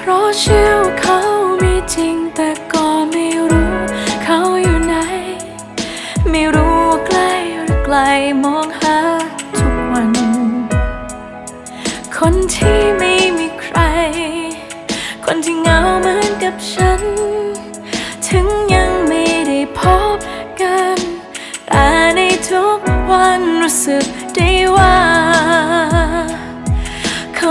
เชื่อเขามีจริงแต่ก็ไม่รู้เขาอยู่ไหน ไม่รู้ว่าใกล้หรือไกลมองหาทุกวัน คนที่ไม่มีใคร คนที่เหงาเหมือนกับฉัน ถึงยังไม่ได้พบกัน แต่ในทุกวันรู้สึกได้ว่า เขา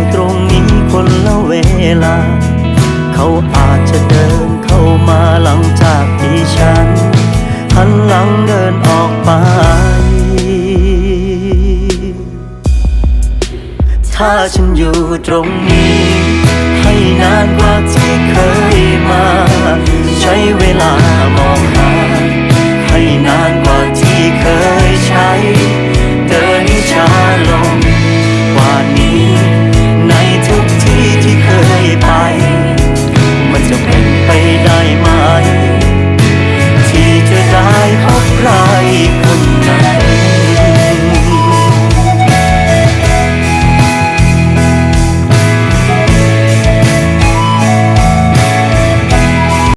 คน ละเวลา เขาอาจจะเดินเข้ามาหลังจากที่ฉัน หันหลังเดินออกไป ถ้าฉันอยู่ตรงนี้ ให้นานกว่าเธอ